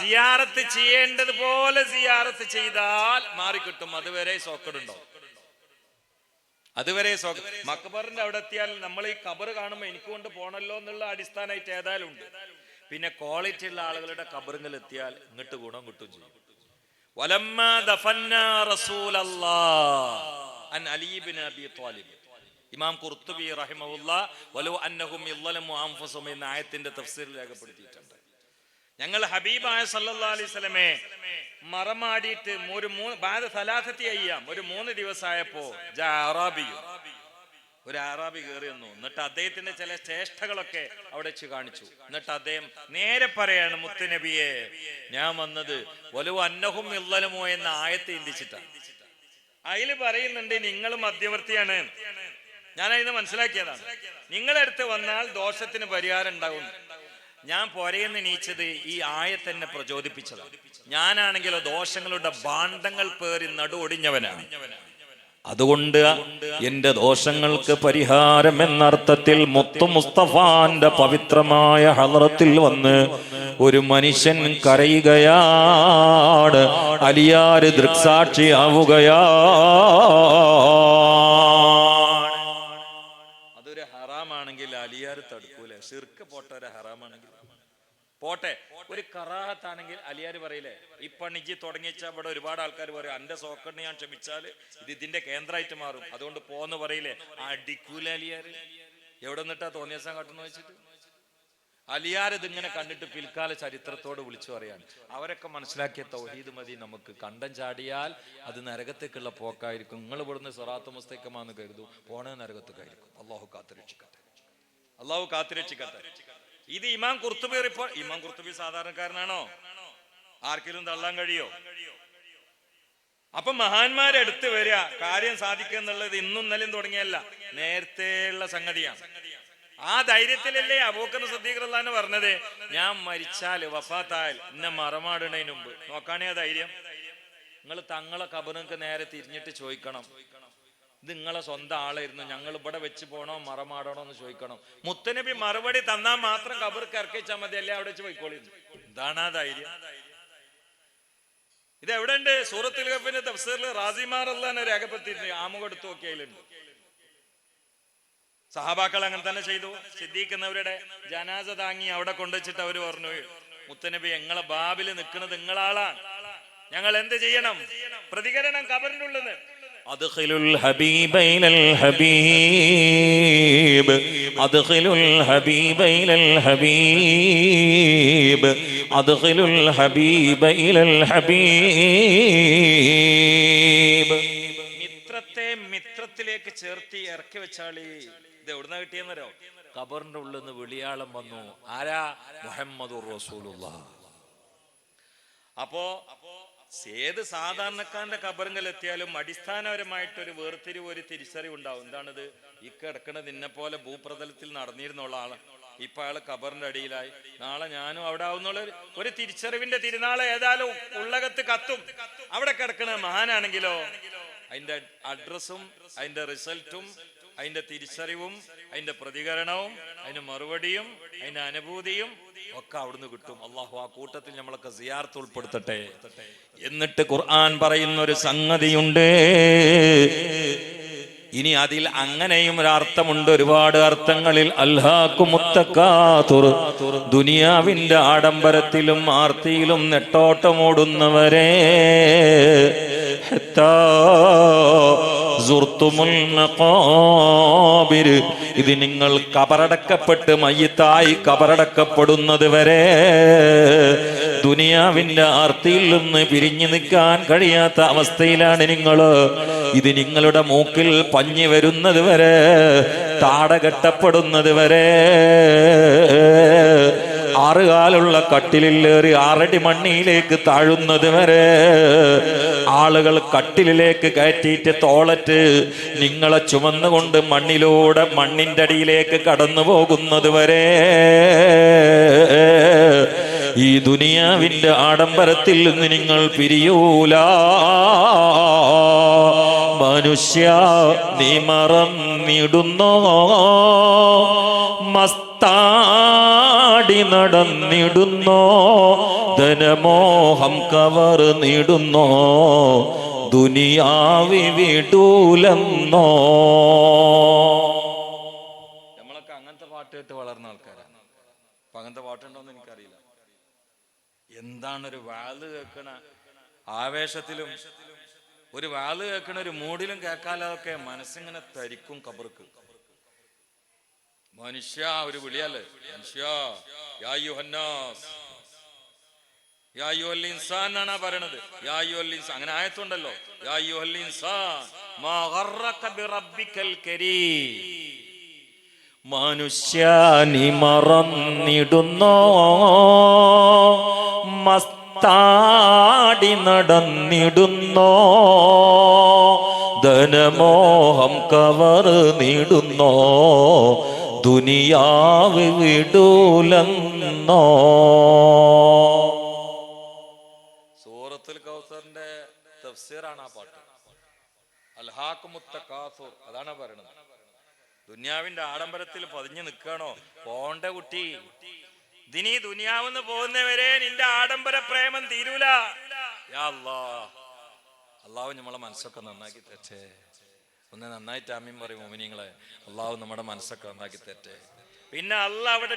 സിയാറത്ത് ചെയ്യേണ്ടതുപോലെ സിയാറത്ത് ചെയ്താൽ മാറിക്കിട്ടും. അതുവരെ സോക്കടുണ്ടോ അതുവരെ മക്ബറിന്റെ അവിടെ എത്തിയാൽ നമ്മൾ ഈ കബർ കാണുമ്പോൾ എനിക്ക് കൊണ്ട് പോണല്ലോ എന്നുള്ള അടിസ്ഥാനമായിട്ട് ഏതായാലും ഉണ്ട്. പിന്നെ ക്വാളിറ്റി ഉള്ള ആളുകളുടെ കബറുകൾ എത്തിയാൽ ഇങ്ങോട്ട് ഗുണം കിട്ടും ചെയ്യും. ഇമാം ഖുർത്തുബി അൻഫുസും എന്ന ആയത്തിന്റെ തഫ്സീറിൽ രേഖപ്പെടുത്തിയിട്ടുണ്ട്. ഞങ്ങൾ ഹബീബായ സല്ലാ അലൈഹി മറമാടിയിട്ട് ഒരു മൂന്ന് ബാധ സലാസത്തി അയ്യാം. ഒരു മൂന്ന് ദിവസമായപ്പോ ജാ ഒരു അറാബി കയറി വന്നു. എന്നിട്ട് അദ്ദേഹത്തിന്റെ ചില ശ്രേഷ്ഠകളൊക്കെ അവിടെ വെച്ച് കാണിച്ചു. എന്നിട്ട് അദ്ദേഹം നേരെ പറയാണ് മുത്തുനബിയെ ഞാൻ വന്നത് വലു അന്നഹും ഇല്ലലുമോ എന്ന ആയത്തെ ഇന്ദിച്ചിട്ടാണ് അതിൽ പറയുന്നുണ്ട് നിങ്ങൾ മധ്യവർത്തിയാണ്. ഞാൻ അതിന് മനസ്സിലാക്കിയതാണ്. നിങ്ങളടുത്ത് വന്നാൽ ദോഷത്തിന് പരിഹാരം ഉണ്ടാവും. ഞാൻ പോരയെന്ന് നീച്ചത് ഈ ആയത്തന്നെ പ്രചോദിപ്പിച്ചതാണ് ഞാനാണെങ്കിലോ ദോഷങ്ങളുടെ ഭാണ്ഡങ്ങൾ പേറി നടുവൊടിഞ്ഞവനാണ്. അതുകൊണ്ട് എന്റെ ദോഷങ്ങൾക്ക് പരിഹാരം എന്നർത്ഥത്തിൽ മുത്തു മുസ്തഫാന്റെ പവിത്രമായ ഹലറത്തിൽ വന്ന് ഒരു മനുഷ്യൻ കരയുകയാണ് അലിയാര് ദൃക്സാക്ഷിയാവുകയാണ് ഹറാമാണെങ്കിൽ അലിയാർ തടുക്കൂലെ? ശിർക്ക് പോട്ട ഒരു ഹറാമാണെങ്കിൽ. പോട്ടെ ഒരു കറാഹത്താണെങ്കിൽ അലിയാർ പറയില്ലേ ഈ പണിജി തുടങ്ങിച്ച ഇവിടെ ഒരുപാട് ആൾക്കാർ പറയും അന്റെ സോക്കറിന് ഞാൻ ക്ഷമിച്ചാൽ ഇത് ഇതിന്റെ കേന്ദ്രമായിട്ട് മാറും. അതുകൊണ്ട് പോന്ന് പറയില്ലേ അടിക്കൂല അലിയാർ? എവിടെ നിന്നിട്ടാ തോന്നിയ ദിവസം കാട്ടുന്നു വെച്ചിട്ട്? അലിയാർ ഇങ്ങനെ കണ്ടിട്ട് പിൽക്കാല ചരിത്രത്തോട് വിളിച്ചു പറയാണ്. അവരൊക്കെ മനസ്സിലാക്കിയ തൗഹീദ് മതി നമുക്ക്. കണ്ടം ചാടിയാൽ അത് നരകത്തേക്കുള്ള പോക്കായിരിക്കും. നിങ്ങൾ ഇവിടുന്ന് സൊറാത്ത് മുസ്തൈക്കമാന്ന് കരുതു. പോണത് നരകത്തേക്കായിരിക്കും. അള്ളാഹു കാത്തുരക്ഷിക്കട്ടെ. അള്ളാഹു കാത്തുരക്ഷിക്കട്ടെ. ഇത് ഇമാം കുർത്തുബി റിപ്പോർട്ട് ഇമാം കുർത്തുബി സാധാരണക്കാരനാണോ? ആർക്കെങ്കിലും തള്ളാൻ കഴിയോ? അപ്പൊ മഹാന്മാരെടുത്ത് വരിക. കാര്യം സാധിക്കുക എന്നുള്ളത് ഇന്നും ഇന്നലെയും തുടങ്ങിയല്ല. നേരത്തെയുള്ള സംഗതിയാണ്. ആ ധൈര്യത്തിലല്ലേ അബൂക്കർ സദ്ദീഖ്ലാന്ന് പറഞ്ഞത്? ഞാൻ മരിച്ചാൽ വഫാത്തായൽ എന്നെ മറമാടുന്നതിന് മുമ്പ്. നോക്കാണേ ആ ധൈര്യം. നിങ്ങൾ തങ്ങളെ കബറിനൊക്കെ നേരെ തിരിഞ്ഞിട്ട് ചോദിക്കണം. ഇത് നിങ്ങളെ സ്വന്തം ആളായിരുന്നു. ഞങ്ങൾ ഇവിടെ വെച്ച് പോണോ മറമാടണോ എന്ന് ചോദിക്കണം. മുത്തനബി മറുപടി തന്നാൽ മാത്രം കബർക്ക് ഇറക്കിച്ചാൽ മതി. അല്ലേ അവിടെ വെച്ച് പോയിക്കോളി എന്താണ് ആ ധൈര്യം. ഇത് എവിടെ ഉണ്ട് സൂറത്തിൽ ഗഫിന്റെ തഫ്സീറിൽ റാസിമാർ അല്ലാന്ന് രേഖപ്പെടുത്തിയിട്ടുണ്ട് ആമുഖം എടുത്ത് നോക്കിയതിലുണ്ട് സഹാബാക്കൾ അങ്ങനെ തന്നെ ചെയ്തു സിദ്ദീഖെന്നവരുടെ ജനാസ താങ്ങി അവിടെ കൊണ്ടുവച്ചിട്ട് അവര് പറഞ്ഞു മുത്തനബി ഞങ്ങളെ ബാബില് നിൽക്കുന്നത് നിങ്ങളാളാണ് ഞങ്ങൾ എന്ത് ചെയ്യണം പ്രതികരണം കബറിന്റെ ഉള്ളിൽ നിന്ന് أدخل الحبيب إلى الحبيب أدخل الحبيب إلى الحبيب أدخل الحبيب إلى الحبيب മിത്രത്തിലേക്ക് ചേർത്തി ഇറക്കി വെച്ചാളി. ഇത് എവിടുന്ന കിട്ടിയെന്നരോ ഖബറിന്റെ ഉള്ളിൽ നിന്ന് വിളിയാളം വന്നു. ആരാ? മുഹമ്മദ് റസൂലുള്ള. അപ്പോ ഏത് സാധാരണക്കാരന്റെ കബറിങ്കൽ എത്തിയാലും അടിസ്ഥാനപരമായിട്ട് ഒരു വേർതിരിവ് ഒരു തിരിച്ചറിവ് ഉണ്ടാവും. എന്താണിത്? ഈ കിടക്കണ നിന്നെ പോലെ ഭൂപ്രതലത്തിൽ നടന്നിരുന്നുള്ള ആൾ ഇപ്പൊ അയാൾ കബറിന്റെ അടിയിലായി. നാളെ ഞാനും അവിടെ ആവുന്നുള്ള ഒരു തിരിച്ചറിവിന്റെ തിരുനാളെ ഏതായാലും ഉള്ളകത്ത് കത്തും. അവിടെ കിടക്കണ മഹാനാണെങ്കിലോ? അതിന്റെ അഡ്രസ്സും അതിന്റെ റിസൾട്ടും അതിന്റെ തിരിച്ചറിവും അതിന്റെ പ്രതികരണവും അതിന് മറുപടിയും അതിന്റെ അനുഭൂതിയും ഒക്കെ അവിടുന്ന് കിട്ടും. അള്ളാഹു ആ കൂട്ടത്തിൽ നമ്മളൊക്കെ സിയാർത്ത് ഉൾപ്പെടുത്തട്ടെ. എന്നിട്ട് ഖുർആൻ പറയുന്ന ഒരു സംഗതിയുണ്ട്. ഇനി അതിൽ അങ്ങനെയും ഒരർത്ഥമുണ്ട് ഒരുപാട് അർത്ഥങ്ങളിൽ അൽഹാക്കുമുത്തക്കാതുർ ദുനിയാവിന്റെ ആഡംബരത്തിലും ആർത്തിയിലും നെട്ടോട്ടമോടുന്നവരെ ഹത്താ സുർത്തുമുൽ മഖാബിർ. ഇത് നിങ്ങൾ കബറടക്കപ്പെട്ട് മയ്യത്തായി കബറടക്കപ്പെടുന്നത് വരെ ദുനിയാവിന്റെ ആർത്തിയിൽ നിന്ന് പിരിഞ്ഞു നിൽക്കാൻ കഴിയാത്ത അവസ്ഥയിലാണ് നിങ്ങൾ. ഇത് നിങ്ങളുടെ മൂക്കിൽ പഞ്ഞി വരുന്നത് വരെ താടകെട്ടപ്പെടുന്നത് വരെ. ആറുകാലുള്ള കട്ടിലിലേറി ആറടി മണ്ണിയിലേക്ക് താഴുന്നത് വരെ. ആളുകൾ കട്ടിലിലേക്ക് കയറ്റിയിട്ട് തോളറ്റ് നിങ്ങളെ ചുമന്നുകൊണ്ട് മണ്ണിലൂടെ മണ്ണിന്റെ അടിയിലേക്ക് കടന്നു പോകുന്നത് വരെ ഈ ദുനിയാവിന്റെ ആഡംബരത്തിൽ നിന്ന് നിങ്ങൾ പിരിയൂല. മനുഷ്യ നീ മറന്നിടുന്നോ? മസ്താ മസ്താടി നടന്നിടുന്നോ? ധനമോഹം കവർ ദുനിയാവി വിടൂലെന്നോ നമ്മളൊക്കെ അങ്ങനത്തെ പാട്ട് കേട്ട് വളർന്ന ആൾക്കാരാണ് അപ്പൊ അങ്ങനത്തെ പാട്ടുണ്ടോന്ന് എനിക്കറിയില്ല. എന്താണ് ഒരു വാൽ കേൾക്കണ ആവേശത്തിലും ഒരു വാൽ കേൾക്കണ ഒരു മൂഡിലും കേൾക്കാലൊക്കെ മനസ്സിങ്ങനെ തരിക്കും കബർക്ക്. മനുഷ്യ ഒരു വിളിയല്ലേ മനുഷ്യ. എന്നാണ് പറയണത്? അങ്ങനെ ആയത്തുണ്ടല്ലോ. മനുഷ്യനി മറന്നിടുന്നോ? മസ്താടി നടന്നിടുന്നോ? ധനമോഹം കവർ നീടുന്നോ ദുനിയാവ് വിടൂലെന്നോ? സൂറത്തുൽ കൗസറിന്റെ തഫ്സീറാണ് ആ പാട്ട്. അൽഹാഖുമുത്തഖാസുർ അതാണ് പറയുന്നത്. ദുനിയാവിന്റെ ആഡംബരത്തിൽ പതിഞ്ഞു നിൽക്കണോ? പോണ്ട കുട്ടി. ദിനീ ദുനിയാവെന്ന് പോകുന്നവരെ നിന്റെ ആഡംബര പ്രേമം തീരൂല. അള്ളാഹു നമ്മളെ മനസ്സൊക്കെ നന്നാക്കി തെറ്റേ ഒന്ന് നന്നായിട്ട് അമ്മയും പറയും മോമിനിങ്ങളെ. അള്ളാഹു നമ്മുടെ മനസ്സൊക്കെ നന്നാക്കി തെറ്റേ പിന്നെ അല്ല അവിടെ